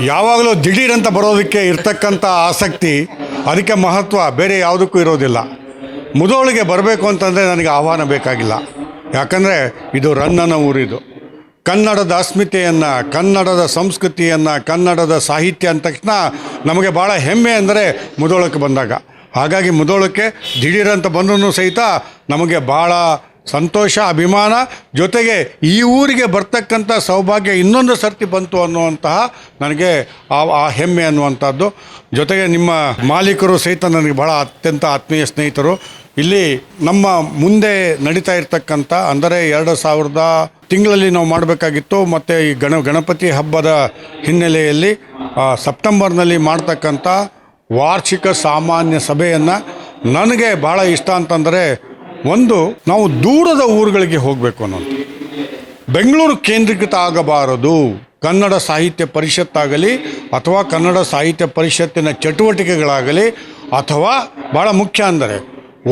ಯಾವಾಗಲೂ ದಿಢೀರಂತ ಬರೋದಕ್ಕೆ ಇರ್ತಕ್ಕಂಥ ಆಸಕ್ತಿ, ಅದಕ್ಕೆ ಮಹತ್ವ ಬೇರೆ ಯಾವುದಕ್ಕೂ ಇರೋದಿಲ್ಲ. ಮುದೋಳಿಗೆ ಬರಬೇಕು ಅಂತಂದರೆ ನನಗೆ ಆಹ್ವಾನ ಬೇಕಾಗಿಲ್ಲ. ಯಾಕಂದರೆ ಇದು ರನ್ನನ ಊರಿದು. ಕನ್ನಡದ ಅಸ್ಮಿತೆಯನ್ನು, ಕನ್ನಡದ ಸಂಸ್ಕೃತಿಯನ್ನು, ಕನ್ನಡದ ಸಾಹಿತ್ಯ ಅಂದ ತಕ್ಷಣ ನಮಗೆ ಭಾಳ ಹೆಮ್ಮೆ ಅಂದರೆ ಮುದೋಳಕ್ಕೆ ಬಂದಾಗ. ಹಾಗಾಗಿ ಮುದೋಳಕ್ಕೆ ದಿಢೀರಂತ ಬಂದರೂ ಸಹಿತ ನಮಗೆ ಭಾಳ ಸಂತೋಷ, ಅಭಿಮಾನ ಜೊತೆಗೆ ಈ ಊರಿಗೆ ಬರ್ತಕ್ಕಂಥ ಸೌಭಾಗ್ಯ ಇನ್ನೊಂದು ಸರ್ತಿ ಬಂತು ಅನ್ನುವಂತಹ ನನಗೆ ಆ ಹೆಮ್ಮೆ ಅನ್ನುವಂಥದ್ದು. ಜೊತೆಗೆ ನಿಮ್ಮ ಮಾಲೀಕರು ಸಹಿತ ನನಗೆ ಭಾಳ ಅತ್ಯಂತ ಆತ್ಮೀಯ ಸ್ನೇಹಿತರು. ಇಲ್ಲಿ ನಮ್ಮ ಮುಂದೆ ನಡೀತಾ ಇರ್ತಕ್ಕಂಥ, ಅಂದರೆ ಎರಡು ಸಾವಿರದ ತಿಂಗಳಲ್ಲಿ ನಾವು ಮಾಡಬೇಕಾಗಿತ್ತು, ಮತ್ತು ಈ ಗಣ, ಗಣಪತಿ ಹಬ್ಬದ ಹಿನ್ನೆಲೆಯಲ್ಲಿ ಸೆಪ್ಟೆಂಬರ್ನಲ್ಲಿ ಮಾಡ್ತಕ್ಕಂಥ ವಾರ್ಷಿಕ ಸಾಮಾನ್ಯ ಸಭೆಯನ್ನು ನನಗೆ ಭಾಳ ಇಷ್ಟ ಅಂತಂದರೆ ಒಂದು, ನಾವು ದೂರದ ಊರುಗಳಿಗೆ ಹೋಗಬೇಕು ಅನ್ನೋದು. ಬೆಂಗಳೂರು ಕೇಂದ್ರೀಕೃತ ಆಗಬಾರದು. ಕನ್ನಡ ಸಾಹಿತ್ಯ ಪರಿಷತ್ತಾಗಲಿ ಅಥವಾ ಕನ್ನಡ ಸಾಹಿತ್ಯ ಪರಿಷತ್ತಿನ ಚಟುವಟಿಕೆಗಳಾಗಲಿ ಅಥವಾ ಭಾಳ ಮುಖ್ಯ ಅಂದರೆ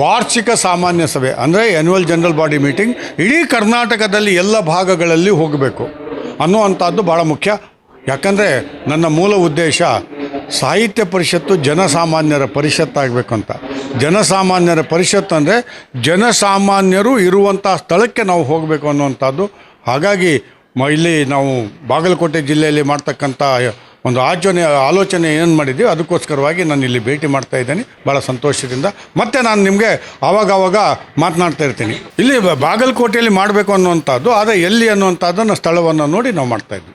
ವಾರ್ಷಿಕ ಸಾಮಾನ್ಯ ಸಭೆ, ಅಂದರೆ ಆ್ಯನ್ಯುವಲ್ ಜನರಲ್ ಬಾಡಿ ಮೀಟಿಂಗ್ ಇಡೀ ಕರ್ನಾಟಕದಲ್ಲಿ ಎಲ್ಲ ಭಾಗಗಳಲ್ಲಿ ಹೋಗಬೇಕು ಅನ್ನುವಂಥದ್ದು ಭಾಳ ಮುಖ್ಯ. ಯಾಕಂದರೆ ನನ್ನ ಮೂಲ ಉದ್ದೇಶ ಸಾಹಿತ್ಯ ಪರಿಷತ್ತು ಜನಸಾಮಾನ್ಯರ ಪರಿಷತ್ತಾಗಬೇಕು ಅಂತ ಜನಸಾಮಾನ್ಯರ ಪರಿಷತ್ ಅಂದರೆ ಜನಸಾಮಾನ್ಯರು ಇರುವಂಥ ಸ್ಥಳಕ್ಕೆ ನಾವು ಹೋಗಬೇಕು ಅನ್ನುವಂಥದ್ದು. ಹಾಗಾಗಿ ಇಲ್ಲಿ ನಾವು ಬಾಗಲಕೋಟೆ ಜಿಲ್ಲೆಯಲ್ಲಿ ಮಾಡ್ತಕ್ಕಂಥ ಒಂದು ಆಚರಣೆ, ಆಲೋಚನೆ ಏನು ಮಾಡಿದ್ದೀವಿ ಅದಕ್ಕೋಸ್ಕರವಾಗಿ ನಾನು ಇಲ್ಲಿ ಭೇಟಿ ಮಾಡ್ತಾ ಇದ್ದೇನೆ. ಭಾಳ ಸಂತೋಷದಿಂದ. ಮತ್ತೆ ನಾನು ನಿಮಗೆ ಆವಾಗವಾಗ ಆವಾಗ ಮಾತನಾಡ್ತಾ ಇರ್ತೀನಿ. ಇಲ್ಲಿ ಬಾಗಲಕೋಟೆಯಲ್ಲಿ ಮಾಡಬೇಕು ಅನ್ನುವಂಥದ್ದು, ಆದರೆ ಎಲ್ಲಿ ಅನ್ನುವಂಥದ್ದನ್ನು ಸ್ಥಳವನ್ನು ನೋಡಿ ನಾವು ಮಾಡ್ತಾ ಇದ್ವಿ.